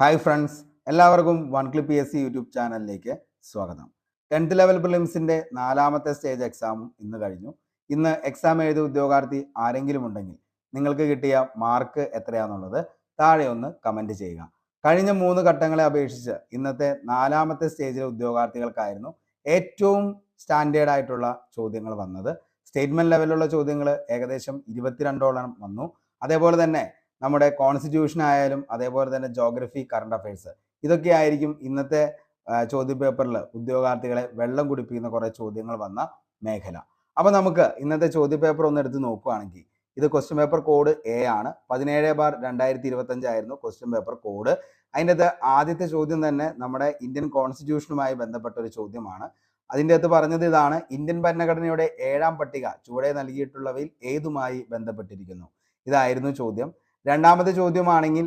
Hi friends എല്ലാവർക്കും one clip P S C YouTube ചാനലിലേക്ക് സ്വാഗതം. ടെൻത്ത് ലെവൽ പ്രിലിംസിന്റെ നാലാമത്തെ സ്റ്റേജ് എക്സാമും ഇന്ന് കഴിഞ്ഞു. ഇന്ന് എക്സാം എഴുതിയ ഉദ്യോഗാർത്ഥി ആരെങ്കിലും ഉണ്ടെങ്കിൽ നിങ്ങൾക്ക് കിട്ടിയ മാർക്ക് എത്രയാണെന്നുള്ളത് താഴെ ഒന്ന് കമന്റ് ചെയ്യുക. കഴിഞ്ഞ മൂന്ന് ഘട്ടങ്ങളെ അപേക്ഷിച്ച് ഇന്നത്തെ നാലാമത്തെ സ്റ്റേജിലെ ഉദ്യോഗാർത്ഥികൾക്കായിരുന്നു ഏറ്റവും സ്റ്റാൻഡേർഡ് ആയിട്ടുള്ള ചോദ്യങ്ങൾ വന്നത്. സ്റ്റേറ്റ്മെന്റ് ലെവലിലുള്ള ചോദ്യങ്ങൾ ഏകദേശം ഇരുപത്തിരണ്ടോളം വന്നു. അതേപോലെ തന്നെ നമ്മുടെ കോൺസ്റ്റിറ്റ്യൂഷൻ ആയാലും അതേപോലെ തന്നെ ജോഗ്രഫി കറണ്ട് അഫയേഴ്സ് ഇതൊക്കെ ആയിരിക്കും ഇന്നത്തെ ചോദ്യ ചോദ്യപേപ്പറിൽ ഉദ്യോഗാർത്ഥികളെ വെള്ളം കുടിപ്പിക്കുന്ന കുറേ ചോദ്യങ്ങൾ വന്ന മേഖല. അപ്പോൾ നമുക്ക് ഇന്നത്തെ ചോദ്യപേപ്പർ ഒന്ന് എടുത്ത് നോക്കുകയാണെങ്കിൽ ഇത് ക്വസ്റ്റ്യൻ പേപ്പർ കോഡ് എ ആണ്. പതിനേഴ് ബാർ രണ്ടായിരത്തി ഇരുപത്തഞ്ച് ആയിരുന്നു ക്വസ്റ്റ്യൻ പേപ്പർ കോഡ് അതിന്റെ അകത്ത് ആദ്യത്തെ ചോദ്യം തന്നെ നമ്മുടെ ഇന്ത്യൻ കോൺസ്റ്റിറ്റ്യൂഷനുമായി ബന്ധപ്പെട്ട ഒരു ചോദ്യമാണ്. അതിന്റെ അകത്ത് പറഞ്ഞത് ഇതാണ് ഇന്ത്യൻ ഭരണഘടനയുടെ ഏഴാം പട്ടിക ചുവടെ നൽകിയിട്ടുള്ളവയിൽ ഏതുമായി ബന്ധപ്പെട്ടിരിക്കുന്നു? ഇതായിരുന്നു ചോദ്യം. രണ്ടാമത്തെ ചോദ്യമാണെങ്കിൽ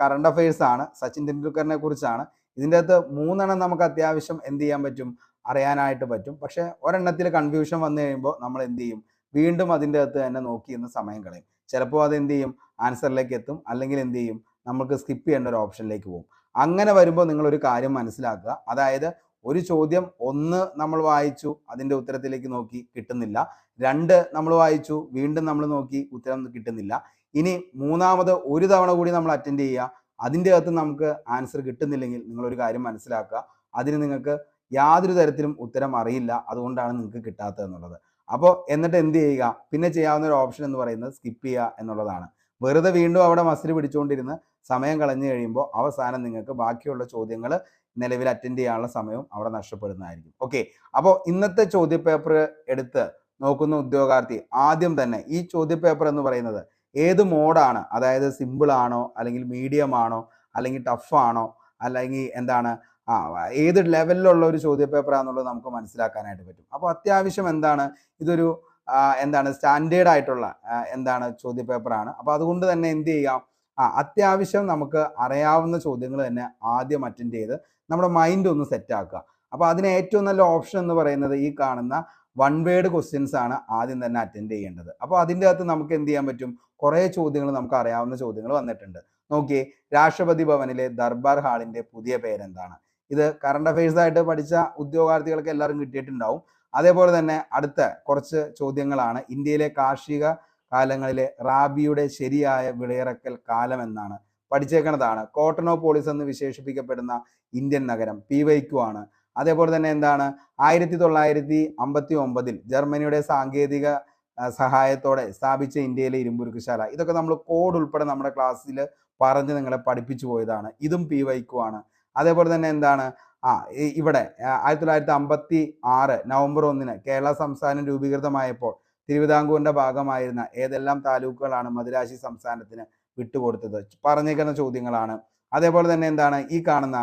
കറണ്ട് അഫയേഴ്സ് ആണ് സച്ചിൻ തെണ്ടുൽക്കറിനെ കുറിച്ചാണ്. ഇതിന്റെ അകത്ത് മൂന്നെണ്ണം നമുക്ക് അത്യാവശ്യം എന്ത് ചെയ്യാൻ പറ്റും അറിയാനായിട്ട് പറ്റും. പക്ഷെ ഒരെണ്ണത്തിൽ കൺഫ്യൂഷൻ വന്നു കഴിയുമ്പോൾ നമ്മൾ എന്ത് ചെയ്യും? വീണ്ടും അതിന്റെ അകത്ത് തന്നെ നോക്കി ഇന്ന് സമയം കളയും. ചിലപ്പോൾ അത് എന്ത് ചെയ്യും? ആൻസറിലേക്ക് എത്തും. അല്ലെങ്കിൽ എന്ത് ചെയ്യും? നമുക്ക് സ്കിപ്പ് ചെയ്യേണ്ട ഒരു ഓപ്ഷനിലേക്ക് പോകും. അങ്ങനെ വരുമ്പോൾ നിങ്ങൾ ഒരു കാര്യം മനസ്സിലാക്കുക. അതായത് ഒരു ചോദ്യം ഒന്ന് നമ്മൾ വായിച്ചു അതിന്റെ ഉത്തരത്തിലേക്ക് നോക്കി കിട്ടുന്നില്ല. രണ്ട് നമ്മൾ വായിച്ചു വീണ്ടും നമ്മൾ നോക്കി ഉത്തരം കിട്ടുന്നില്ല. ഇനി മൂന്നാമത് ഒരു തവണ കൂടി നമ്മൾ അറ്റൻഡ് ചെയ്യുക. അതിന്റെ അകത്ത് നമുക്ക് ആൻസർ കിട്ടുന്നില്ലെങ്കിൽ നിങ്ങളൊരു കാര്യം മനസ്സിലാക്കുക. അതിന് നിങ്ങൾക്ക് യാതൊരു തരത്തിലും ഉത്തരം അറിയില്ല. അതുകൊണ്ടാണ് നിങ്ങൾക്ക് കിട്ടാത്തത് എന്നുള്ളത്. അപ്പോൾ എന്നിട്ട് എന്ത് ചെയ്യുക? പിന്നെ ചെയ്യാവുന്ന ഒരു ഓപ്ഷൻ എന്ന് പറയുന്നത് സ്കിപ്പ് ചെയ്യുക എന്നുള്ളതാണ്. വെറുതെ വീണ്ടും അവിടെ മസിൽ പിടിച്ചുകൊണ്ടിരുന്ന് സമയം കളഞ്ഞു കഴിയുമ്പോൾ അവസാനം നിങ്ങൾക്ക് ബാക്കിയുള്ള ചോദ്യങ്ങൾ നിലവിൽ അറ്റൻഡ് ചെയ്യാനുള്ള സമയവും അവിടെ നഷ്ടപ്പെടുന്നതായിരിക്കും. ഓക്കെ അപ്പോൾ ഇന്നത്തെ ചോദ്യപേപ്പർ എടുത്ത് നോക്കുന്ന ഉദ്യോഗാർത്ഥി ആദ്യം തന്നെ ഈ ചോദ്യപേപ്പർ എന്ന് പറയുന്നത് ഏത് മോഡാണ് അതായത് സിമ്പിൾ ആണോ? അല്ലെങ്കിൽ മീഡിയം ആണോ? അല്ലെങ്കിൽ ടഫ് ആണോ? അല്ലെങ്കിൽ എന്താണ്? ആ ഏത് ലെവലിലുള്ള ഒരു ചോദ്യപേപ്പർ ആണെന്നുള്ളത് നമുക്ക് മനസ്സിലാക്കാനായിട്ട് പറ്റും. അപ്പോൾ അത്യാവശ്യം എന്താണ്? ഇതൊരു എന്താണ്? സ്റ്റാൻഡേർഡ് ആയിട്ടുള്ള എന്താണ് ചോദ്യപേപ്പറാണ് അപ്പോൾ അതുകൊണ്ട് തന്നെ എന്ത് ചെയ്യാം? ആ അത്യാവശ്യം നമുക്ക് അറിയാവുന്ന ചോദ്യങ്ങൾ തന്നെ ആദ്യം അറ്റൻഡ് ചെയ്ത് നമ്മുടെ മൈൻഡ് ഒന്ന് സെറ്റ് ആക്കുക. അപ്പോൾ അതിന് ഏറ്റവും നല്ല ഓപ്ഷൻ എന്ന് പറയുന്നത് ഈ കാണുന്ന വൺ വേർഡ് ക്വസ്റ്റ്യൻസ് ആണ് ആദ്യം തന്നെ അറ്റൻഡ് ചെയ്യേണ്ടത്. അപ്പോൾ അതിന്റെ അകത്ത് നമുക്ക് എന്ത് ചെയ്യാൻ പറ്റും? കുറേ ചോദ്യങ്ങൾ നമുക്ക് അറിയാവുന്ന ചോദ്യങ്ങൾ വന്നിട്ടുണ്ട്. നോക്കിയേ രാഷ്ട്രപതി ഭവനിലെ ദർബാർ ഹാളിന്റെ പുതിയ പേരെന്താണ്? ഇത് കറണ്ട് അഫയേഴ്സ് ആയിട്ട് പഠിച്ച ഉദ്യോഗാർത്ഥികൾക്ക് എല്ലാവരും കിട്ടിയിട്ടുണ്ടാവും. അതേപോലെ തന്നെ അടുത്ത കുറച്ച് ചോദ്യങ്ങളാണ്. ഇന്ത്യയിലെ കാർഷിക കാലങ്ങളിലെ റാബിയുടെ ശരിയായ വിളയിറക്കൽ കാലം എന്നാണ് പഠിച്ചേക്കുന്നതാണ് കോട്ടനോപോളിസ് എന്ന് വിശേഷിപ്പിക്കപ്പെടുന്ന ഇന്ത്യൻ നഗരം പി വൈക്കു ആണ്. അതേപോലെ തന്നെ എന്താണ്? ആയിരത്തി തൊള്ളായിരത്തി അമ്പത്തി ഒമ്പതിൽ ജർമ്മനിയുടെ സാങ്കേതിക സഹായത്തോടെ സ്ഥാപിച്ച ഇന്ത്യയിലെ ഇരുമ്പുരുക്കുശാല. ഇതൊക്കെ നമ്മൾ കോഡ് ഉൾപ്പെടെ നമ്മുടെ ക്ലാസ്സിൽ പറഞ്ഞ് നിങ്ങളെ പഠിപ്പിച്ചു പോയതാണ്. ഇതും പി വൈക്കു ആണ്. അതേപോലെ തന്നെ എന്താണ്? ആ ഇവിടെ ആയിരത്തി തൊള്ളായിരത്തി അമ്പത്തി ആറ് നവംബർ ഒന്നിന് കേരള സംസ്ഥാനം രൂപീകൃതമായപ്പോൾ തിരുവിതാംകൂറിന്റെ ഭാഗമായിരുന്ന ഏതെല്ലാം താലൂക്കുകളാണ് മദിരാശി സംസ്ഥാനത്തിന് വിട്ടുകൊടുത്തത്? പറഞ്ഞേക്കുന്ന ചോദ്യങ്ങളാണ്. അതേപോലെ തന്നെ എന്താണ്? ഈ കാണുന്ന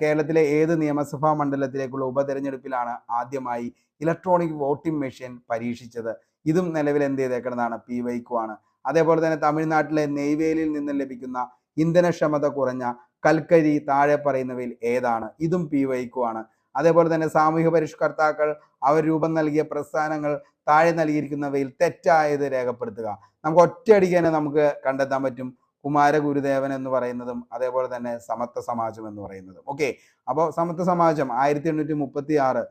കേരളത്തിലെ ഏത് നിയമസഭാ മണ്ഡലത്തിലേക്കുള്ള ഉപതെരഞ്ഞെടുപ്പിലാണ് ആദ്യമായി ഇലക്ട്രോണിക് വോട്ടിംഗ് മെഷീൻ പരീക്ഷിച്ചത്? ഇതും നിലവിൽ എന്ത് ചെയ്തേക്കുന്നതാണ്? പി വൈക്കുവാണ് അതേപോലെ തന്നെ തമിഴ്നാട്ടിലെ നെയ്വേലിയിൽ നിന്ന് ലഭിക്കുന്ന ഇന്ധനക്ഷമത കുറഞ്ഞ കൽക്കരി താഴെ പറയുന്നവയിൽ ഏതാണ്? ഇതും പി വൈക്കുവാണ് അതേപോലെ തന്നെ സാമൂഹ്യ പരിഷ്കർത്താക്കൾ അവർ രൂപം നൽകിയ പ്രസ്ഥാനങ്ങൾ താഴെ നൽകിയിരിക്കുന്നവയിൽ തെറ്റായത് രേഖപ്പെടുത്തുക. നമുക്ക് ഒറ്റയടിക്ക് തന്നെ നമുക്ക് കണ്ടെത്താൻ പറ്റും. കുമാരഗുരുദേവൻ എന്ന് പറയുന്നതും അതേപോലെ തന്നെ സമത്വ സമാജം എന്ന് പറയുന്നതും. ഓക്കെ അപ്പോൾ സമത്വ സമാജം ആയിരത്തി എണ്ണൂറ്റി മുപ്പത്തി ആറ്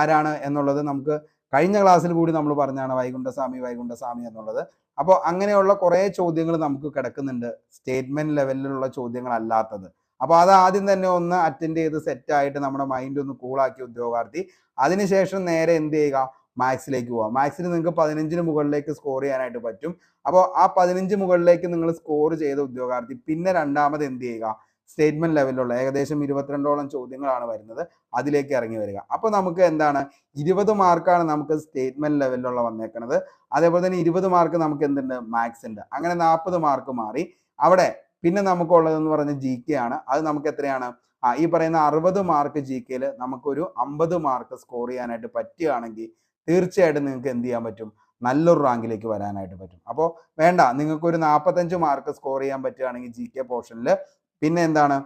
ആരാണ് എന്നുള്ളത് നമുക്ക് കഴിഞ്ഞ ക്ലാസ്സിൽ കൂടി നമ്മൾ പറഞ്ഞാണ് വൈകുണ്ഠസ്വാമി വൈകുണ്ഠസ്വാമി എന്നുള്ളത്. അപ്പോൾ അങ്ങനെയുള്ള കുറേ ചോദ്യങ്ങൾ നമുക്ക് കിടക്കുന്നുണ്ട്. സ്റ്റേറ്റ്മെന്റ് ലെവലിലുള്ള ചോദ്യങ്ങൾ അല്ലാത്തത് അപ്പോൾ അത് ആദ്യം തന്നെ ഒന്ന് അറ്റൻഡ് ചെയ്ത് സെറ്റ് ആയിട്ട് നമ്മുടെ മൈൻഡ് ഒന്ന് കൂളാക്കി ഉദ്യോഗാർത്ഥി. അതിനുശേഷം നേരെ എന്ത് ചെയ്യുക? മാത്സിലേക്ക് പോവാം മാത്സിൽ നിങ്ങൾക്ക് പതിനഞ്ചിന് മുകളിലേക്ക് സ്കോർ ചെയ്യാനായിട്ട് പറ്റും. അപ്പോൾ ആ പതിനഞ്ച് മുകളിലേക്ക് നിങ്ങൾ സ്കോർ ചെയ്ത ഉദ്യോഗാർത്ഥി പിന്നെ രണ്ടാമത് എന്ത് ചെയ്യുക? സ്റ്റേറ്റ്മെന്റ് ലെവലിലുള്ള ഏകദേശം ഇരുപത്തിരണ്ടോളം ചോദ്യങ്ങളാണ് വരുന്നത്. അതിലേക്ക് ഇറങ്ങി വരിക. അപ്പോൾ നമുക്ക് എന്താണ്? ഇരുപത് മാർക്കാണ് നമുക്ക് സ്റ്റേറ്റ്മെന്റ് ലെവലിലുള്ള വന്നേക്കുന്നത് അതേപോലെ തന്നെ ഇരുപത് മാർക്ക് നമുക്ക് എന്തുണ്ട്? മാത്സ് ഉണ്ട്. അങ്ങനെ നാൽപ്പത് മാർക്ക് മാറി. അവിടെ പിന്നെ നമുക്കുള്ളതെന്ന് പറഞ്ഞ ജി കെ ആണ്. അത് നമുക്ക് എത്രയാണ്? ആ ഈ പറയുന്ന അറുപത് മാർക്ക് ജി കെയിൽ നമുക്കൊരു അമ്പത് മാർക്ക് സ്കോർ ചെയ്യാനായിട്ട് പറ്റുകയാണെങ്കിൽ തീർച്ചയായിട്ടും നിങ്ങൾക്ക് എന്ത് ചെയ്യാൻ പറ്റും? നല്ലൊരു റാങ്കിലേക്ക് വരാനായിട്ട് പറ്റും. അപ്പോൾ വേണ്ട. നിങ്ങൾക്ക് ഒരു നാൽപ്പത്തഞ്ച് മാർക്ക് സ്കോർ ചെയ്യാൻ പറ്റുകയാണെങ്കിൽ ജി കെ പോർഷനിൽ പിന്നെ എന്താണ്?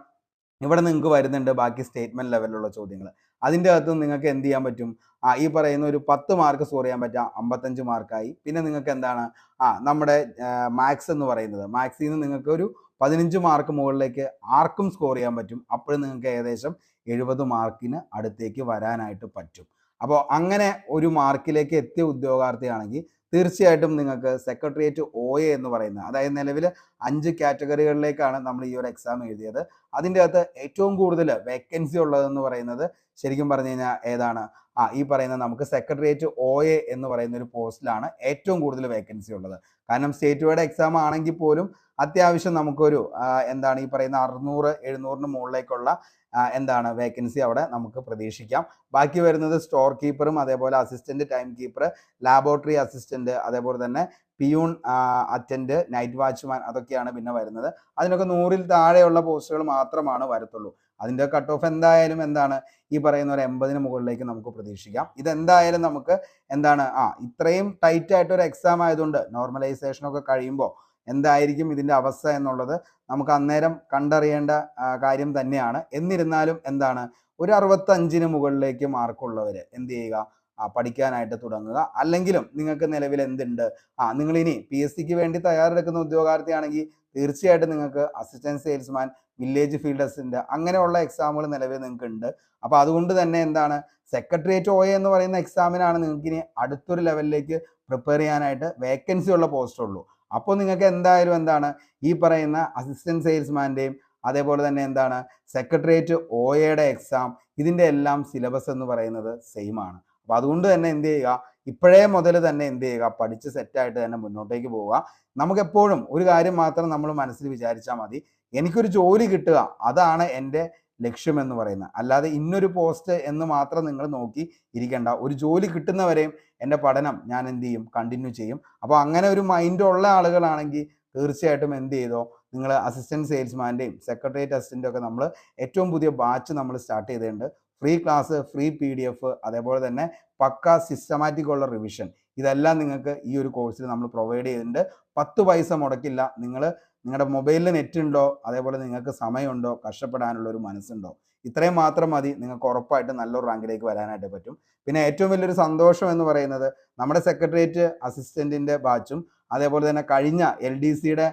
ഇവിടെ നിങ്ങൾക്ക് വരുന്നുണ്ട് ബാക്കി സ്റ്റേറ്റ്മെന്റ് ലെവലിലുള്ള ചോദ്യങ്ങൾ അതിന്റെ അകത്ത് നിങ്ങൾക്ക് എന്ത് ചെയ്യാൻ പറ്റും? ആ ഈ പറയുന്ന ഒരു പത്ത് മാർക്ക് സ്കോർ ചെയ്യാൻ പറ്റുക അമ്പത്തഞ്ച് മാർക്കായി പിന്നെ നിങ്ങൾക്ക് എന്താണ്? ആ നമ്മുടെ മാത്സ് എന്ന് പറയുന്നത്. മാത്സിൽ നിന്ന് നിങ്ങൾക്ക് ഒരു പതിനഞ്ച് മാർക്ക് മുകളിലേക്ക് ആർക്കും സ്കോർ ചെയ്യാൻ പറ്റും. അപ്പോഴും നിങ്ങൾക്ക് ഏകദേശം എഴുപത് മാർക്കിന് അടുത്തേക്ക് വരാനായിട്ട് പറ്റും. അപ്പോൾ അങ്ങനെ ഒരു മാർക്കിലേക്ക് എത്തിയ ഉദ്യോഗാർത്ഥിയാണെങ്കിൽ തീർച്ചയായിട്ടും നിങ്ങൾക്ക് സെക്രട്ടേറിയറ്റ് ഒ എ എന്ന് പറയുന്നത് അതായത് നിലവിൽ അഞ്ച് കാറ്റഗറികളിലേക്കാണ് നമ്മൾ ഈ ഒരു എക്സാം എഴുതിയത്. അതിന്റെ അകത്ത് ഏറ്റവും കൂടുതൽ വേക്കൻസി ഉള്ളതെന്ന് പറയുന്നത് ശരിക്കും പറഞ്ഞു കഴിഞ്ഞാൽ ഏതാണ്? ആ ഈ പറയുന്ന നമുക്ക് സെക്രട്ടേറിയറ്റ് ഒ എ എന്ന് പറയുന്ന ഒരു പോസ്റ്റിലാണ് ഏറ്റവും കൂടുതൽ വേക്കൻസി ഉള്ളത്. കാരണം സ്റ്റേറ്റ് വൈഡ് എക്സാം ആണെങ്കിൽ പോലും അത്യാവശ്യം നമുക്കൊരു എന്താണ് ഈ പറയുന്ന അറുന്നൂറ് എഴുന്നൂറിന് മുകളിലേക്കുള്ള എന്താണ് വേക്കൻസി അവിടെ നമുക്ക് പ്രതീക്ഷിക്കാം. ബാക്കി വരുന്നത് സ്റ്റോർ കീപ്പറും അതേപോലെ assistant time keeper laboratory assistant അതേപോലെ തന്നെ പിയൂൺ അറ്റൻഡ് നൈറ്റ് വാച്ച്മാൻ അതൊക്കെയാണ് പിന്നെ വരുന്നത്. അതിനൊക്കെ നൂറിൽ താഴെയുള്ള പോസ്റ്റുകൾ മാത്രമാണ് വരത്തുള്ളൂ. അതിന്റെ കട്ട് ഓഫ് എന്തായാലും എന്താണ്? ഈ പറയുന്ന ഒരു എൺപതിന് മുകളിലേക്ക് നമുക്ക് പ്രതീക്ഷിക്കാം. ഇതെന്തായാലും നമുക്ക് എന്താണ്? ആ ഇത്രയും ടൈറ്റ് ആയിട്ട് ഒരു എക്സാം ആയതുകൊണ്ട് നോർമലൈസേഷനൊക്കെ കഴിയുമ്പോൾ എന്തായിരിക്കും ഇതിന്റെ അവസ്ഥ എന്നുള്ളത് നമുക്ക് അന്നേരം കണ്ടറിയേണ്ട കാര്യം തന്നെയാണ്. എന്നിരുന്നാലും എന്താണ്? ഒരു അറുപത്തഞ്ചിന് മുകളിലേക്ക് മാർക്കുള്ളവർ എന്ത് ചെയ്യുക? ആ പഠിക്കാനായിട്ട് തുടങ്ങുക. അല്ലെങ്കിലും നിങ്ങൾക്ക് നിലവിൽ എന്തുണ്ട്? ആ നിങ്ങൾ ഇനി പി എസ് സിക്ക് വേണ്ടി തയ്യാറെടുക്കുന്ന ഉദ്യോഗാർത്ഥിയാണെങ്കിൽ തീർച്ചയായിട്ടും നിങ്ങൾക്ക് assistant salesman village field assistant അങ്ങനെയുള്ള എക്സാമുകൾ നിലവിൽ നിങ്ങൾക്ക് ഉണ്ട് അപ്പോൾ അതുകൊണ്ട് തന്നെ എന്താണ്? സെക്രട്ടേറിയറ്റ് ഒ എന്ന് പറയുന്ന എക്സാമിനാണ് നിങ്ങൾക്ക് ഇനി അടുത്തൊരു ലെവലിലേക്ക് പ്രിപ്പയർ ചെയ്യാനായിട്ട് വേക്കൻസി ഉള്ള പോസ്റ്റ് ഉള്ളൂ. അപ്പോൾ നിങ്ങൾക്ക് എന്തായാലും എന്താണ് ഈ പറയുന്ന അസിസ്റ്റന്റ് സെയിൽസ്മാന്റെയും അതേപോലെ തന്നെ എന്താണ് സെക്രട്ടേറിയറ്റ് ഒ എയുടെ എക്സാം ഇതിന്റെ എല്ലാം സിലബസ് എന്ന് പറയുന്നത് സെയിം ആണ്. അപ്പോൾ അതുകൊണ്ട് തന്നെ എന്ത് ചെയ്യുക ഇപ്പോഴേ മുതൽ തന്നെ എന്ത് ചെയ്യുക പഠിച്ച് സെറ്റായിട്ട് തന്നെ മുന്നോട്ടേക്ക് പോവുക. നമുക്കെപ്പോഴും ഒരു കാര്യം മാത്രം നമ്മൾ മനസ്സിൽ വിചാരിച്ചാൽ മതി. എനിക്കൊരു ജോലി കിട്ടുക അതാണ് എന്റെ ലക്ഷ്യം എന്ന് പറയുന്നത് അല്ലാതെ ഇന്നൊരു പോസ്റ്റ് എന്ന് മാത്രം നിങ്ങൾ നോക്കി ഇരിക്കേണ്ട. ഒരു ജോലി കിട്ടുന്നവരെയും എന്റെ പഠനം ഞാൻ എന്ത് ചെയ്യും? കണ്ടിന്യൂ ചെയ്യും. അപ്പോൾ അങ്ങനെ ഒരു മൈൻഡ് ഉള്ള ആളുകളാണെങ്കിൽ തീർച്ചയായിട്ടും എന്ത് ചെയ്തോ? നിങ്ങൾ അസിസ്റ്റന്റ് സെയിൽസ്മാന്റെയും സെക്രട്ടേറിയറ്റ് അസിസ്റ്റന്റ് ഒക്കെ നമ്മൾ ഏറ്റവും പുതിയ ബാച്ച് നമ്മൾ സ്റ്റാർട്ട് ചെയ്തിട്ടുണ്ട്. Free class free P D F അതേപോലെ തന്നെ പക്ക സിസ്റ്റമാറ്റിക് ഉള്ള റിവിഷൻ ഇതെല്ലാം നിങ്ങൾക്ക് ഈ ഒരു കോഴ്സിൽ നമ്മൾ പ്രൊവൈഡ് ചെയ്തിട്ടുണ്ട്. പത്ത് പൈസ മുടക്കില്ല. നിങ്ങൾ നിങ്ങളുടെ മൊബൈലിൽ നെറ്റ് ഉണ്ടോ അതേപോലെ നിങ്ങൾക്ക് സമയമുണ്ടോ? കഷ്ടപ്പെടാനുള്ള ഒരു മനസ്സുണ്ടോ? ഇത്രയും മാത്രം മതി. നിങ്ങൾക്ക് ഉറപ്പായിട്ട് നല്ലൊരു റാങ്കിലേക്ക് വരാനായിട്ട് പറ്റും. പിന്നെ ഏറ്റവും വലിയൊരു സന്തോഷം എന്ന് പറയുന്നത് നമ്മുടെ സെക്രട്ടേറിയറ്റ് അസിസ്റ്റന്റിന്റെ ബാച്ചും അതേപോലെ തന്നെ കഴിഞ്ഞ എൽ ഡി സിയുടെ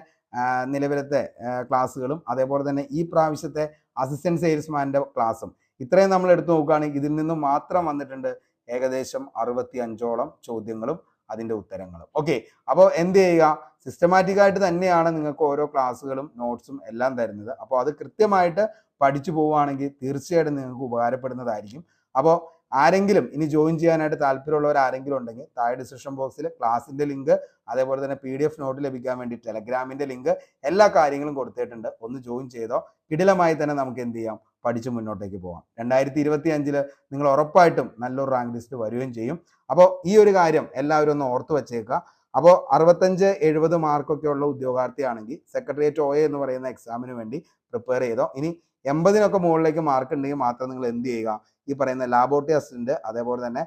നിലവിലത്തെ ക്ലാസ്സുകളും അതേപോലെ തന്നെ ഈ പ്രാവശ്യത്തെ അസിസ്റ്റന്റ് സെയിൽസ്മാന്റെ ക്ലാസ്സും. ഇത്രയും നമ്മൾ എടുത്തു നോക്കുകയാണെങ്കിൽ ഇതിൽ നിന്നും മാത്രം വന്നിട്ടുണ്ട് ഏകദേശം അറുപത്തി അഞ്ചോളം ചോദ്യങ്ങളും. അതിന്റെ ഉത്തരങ്ങളും. ഓക്കെ അപ്പോൾ എന്ത് ചെയ്യുക? സിസ്റ്റമാറ്റിക് ആയിട്ട് തന്നെയാണ് നിങ്ങൾക്ക് ഓരോ ക്ലാസ്സുകളും നോട്ട്സും എല്ലാം തരുന്നത്. അപ്പോൾ അത് കൃത്യമായിട്ട് പഠിച്ചു പോവുകയാണെങ്കിൽ തീർച്ചയായിട്ടും നിങ്ങൾക്ക് ഉപകാരപ്പെടുന്നതായിരിക്കും. അപ്പോൾ ആരെങ്കിലും ഇനി ജോയിൻ ചെയ്യാനായിട്ട് താല്പര്യമുള്ളവർ ആരെങ്കിലും ഉണ്ടെങ്കിൽ താഴെ ഡിസ്ക്രിപ്ഷൻ ബോക്സിൽ ക്ലാസിന്റെ ലിങ്ക് അതേപോലെ തന്നെ പി ഡി എഫ് നോട്ട് ലഭിക്കാൻ വേണ്ടി ടെലഗ്രാമിന്റെ ലിങ്ക് എല്ലാ കാര്യങ്ങളും കൊടുത്തിട്ടുണ്ട്. ഒന്ന് ജോയിൻ ചെയ്തോ. കിടിലമായി തന്നെ നമുക്ക് എന്ത് ചെയ്യാം? പഠിച്ച് മുന്നോട്ടേക്ക് പോകാം രണ്ടായിരത്തി ഇരുപത്തി അഞ്ചിൽ നിങ്ങൾ ഉറപ്പായിട്ടും നല്ലൊരു റാങ്ക് ലിസ്റ്റ് വരികയും ചെയ്യും. അപ്പോൾ ഈ ഒരു കാര്യം എല്ലാവരും ഒന്ന് ഓർത്ത് വെച്ചേക്കുക. അപ്പോൾ അറുപത്തഞ്ച് എഴുപത് മാർക്കൊക്കെ ഉള്ള ഉദ്യോഗാർത്ഥിയാണെങ്കിൽ സെക്രട്ടേറിയറ്റ് ഒ എന്ന് പറയുന്ന എക്സാമിന് വേണ്ടി പ്രിപ്പയർ ചെയ്തോ. ഇനി എൺപതിനൊക്കെ മുകളിലേക്ക് മാർക്ക് ഉണ്ടെങ്കിൽ മാത്രം നിങ്ങൾ എന്ത് ചെയ്യുക? ഈ പറയുന്ന ലാബോറട്ടറി അസിസ്റ്റന്റ് അതേപോലെ തന്നെ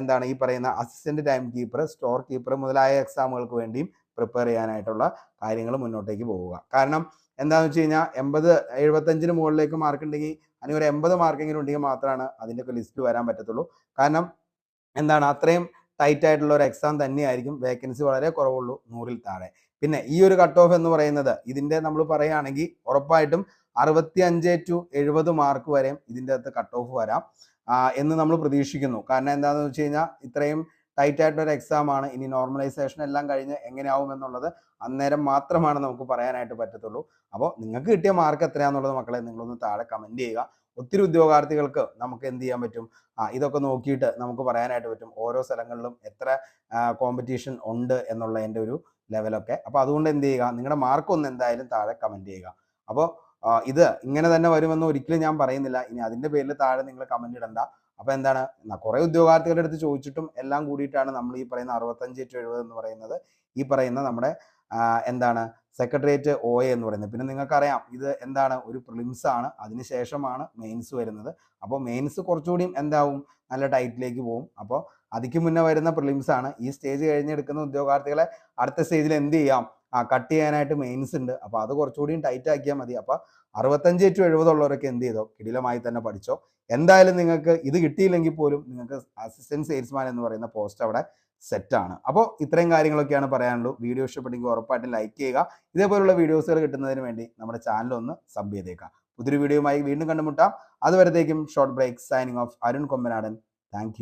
എന്താണ് ഈ പറയുന്ന assistant time keeper store keeper മുതലായ എക്സാമുകൾക്ക് വേണ്ടിയും പ്രിപ്പയർ ചെയ്യാനായിട്ടുള്ള കാര്യങ്ങൾ മുന്നോട്ടേക്ക് പോവുക കാരണം എന്താണെന്ന് വെച്ച് കഴിഞ്ഞാൽ എൺപത് എഴുപത്തഞ്ചിന് മുകളിലേക്ക് മാർക്ക് ഉണ്ടെങ്കിൽ അല്ലെങ്കിൽ ഒരു എൺപത് മാർക്കെങ്കിലും ഉണ്ടെങ്കിൽ മാത്രമാണ് അതിന്റെയൊക്കെ ലിസ്റ്റ് വരാൻ പറ്റത്തുള്ളൂ. കാരണം എന്താണ്? അത്രയും ടൈറ്റ് ആയിട്ടുള്ള ഒരു എക്സാം തന്നെയായിരിക്കും. വേക്കൻസി വളരെ കുറവുള്ളൂ നൂറിൽ താഴെ. പിന്നെ ഈ ഒരു കട്ട് ഓഫ് എന്ന് പറയുന്നത് ഇതിന്റെ നമ്മൾ പറയുകയാണെങ്കിൽ ഉറപ്പായിട്ടും അറുപത്തി അഞ്ച് ടു എഴുപത് മാർക്ക് വരെയും ഇതിന്റെ അകത്ത് കട്ട് ഓഫ് വരാം. എന്ന് നമ്മൾ പ്രതീക്ഷിക്കുന്നു. കാരണം എന്താണെന്ന് വെച്ച് കഴിഞ്ഞാൽ ഇത്രയും ടൈറ്റ് ആയിട്ടൊരു എക്സാം ആണ്. ഇനി നോർമലൈസേഷൻ എല്ലാം കഴിഞ്ഞ് എങ്ങനെയാവും എന്നുള്ളത് അന്നേരം മാത്രമാണ് നമുക്ക് പറയാനായിട്ട് പറ്റത്തുള്ളൂ. അപ്പോൾ നിങ്ങൾക്ക് കിട്ടിയ മാർക്ക് എത്രയാണെന്നുള്ളത് മക്കളെ നിങ്ങളൊന്ന് താഴെ കമന്റ് ചെയ്യുക. ഒത്തിരി ഉദ്യോഗാർത്ഥികൾക്ക് നമുക്ക് എന്ത് ചെയ്യാൻ പറ്റും? ആ ഇതൊക്കെ നോക്കിയിട്ട് നമുക്ക് പറയാനായിട്ട് പറ്റും ഓരോ സ്ഥലങ്ങളിലും എത്ര കോമ്പറ്റീഷൻ ഉണ്ട് എന്നുള്ള എന്റെ ഒരു ലെവലൊക്കെ അപ്പോൾ അതുകൊണ്ട് എന്ത് ചെയ്യുക നിങ്ങളുടെ മാർക്ക് ഒന്ന് എന്തായാലും താഴെ കമന്റ് ചെയ്യുക. അപ്പോൾ ഇത് ഇങ്ങനെ തന്നെ വരുമെന്ന് ഒരിക്കലും ഞാൻ പറയുന്നില്ല. ഇനി അതിന്റെ പേരിൽ താഴെ നിങ്ങൾ കമന്റ് ഇടണ്ട. അപ്പോൾ എന്താണ് കുറേ ഉദ്യോഗാർത്ഥികളുടെ അടുത്ത് ചോദിച്ചിട്ടും എല്ലാം കൂടിയിട്ടാണ് നമ്മൾ ഈ പറയുന്ന അറുപത്തഞ്ച് ടു എഴുപത് എന്ന് പറയുന്നത്. ഈ പറയുന്ന നമ്മുടെ എന്താണ് സെക്രട്ടേറിയറ്റ് ഒ എ എന്ന് പറയുന്നത്. പിന്നെ നിങ്ങൾക്കറിയാം ഇത് എന്താണ്? ഒരു പ്രിലിംസ് ആണ്. അതിനുശേഷമാണ് മെയിൻസ് വരുന്നത്. അപ്പോൾ മെയിൻസ് കുറച്ചുകൂടിയും എന്താവും? നല്ല ടൈറ്റിലേക്ക് പോകും. അപ്പോൾ അതിക്ക് മുന്നേ വരുന്ന പ്രിലിംസ് ആണ്. ഈ സ്റ്റേജ് കഴിഞ്ഞെടുക്കുന്ന ഉദ്യോഗാർത്ഥികളെ അടുത്ത സ്റ്റേജിൽ എന്ത് ചെയ്യാം? ആ കട്ട് ചെയ്യാനായിട്ട് മെയിൻസ് ഉണ്ട്. അപ്പോൾ അത് കുറച്ചുകൂടിയും ടൈറ്റ് ആക്കിയാൽ മതി. അപ്പോൾ അറുപത്തഞ്ച് ടു എഴുപതുള്ളവരൊക്കെ എന്ത് ചെയ്തോ? കിടിലമായി തന്നെ പഠിച്ചോ? എന്തായാലും നിങ്ങൾക്ക് ഇത് കിട്ടിയില്ലെങ്കിൽ പോലും നിങ്ങൾക്ക് അസിസ്റ്റന്റ് സെയിൽസ്മാൻ എന്ന് പറയുന്ന പോസ്റ്റ് അവിടെ സെറ്റാണ്. അപ്പോൾ ഇത്രയും കാര്യങ്ങളൊക്കെയാണ് പറയാനുള്ളൂ. വീഡിയോ ഇഷ്ടപ്പെട്ടെങ്കിൽ ഉറപ്പായിട്ടും ലൈക്ക് ചെയ്യുക. ഇതേപോലുള്ള വീഡിയോസുകൾ കിട്ടുന്നതിന് വേണ്ടി നമ്മുടെ ചാനൽ ഒന്ന് സബ് ചെയ്തേക്കാം പുതിയൊരു വീഡിയോയുമായി വീണ്ടും കണ്ടുമുട്ടാം. അതുവരത്തേക്കും short break signing off Arun Kombanadan. Thank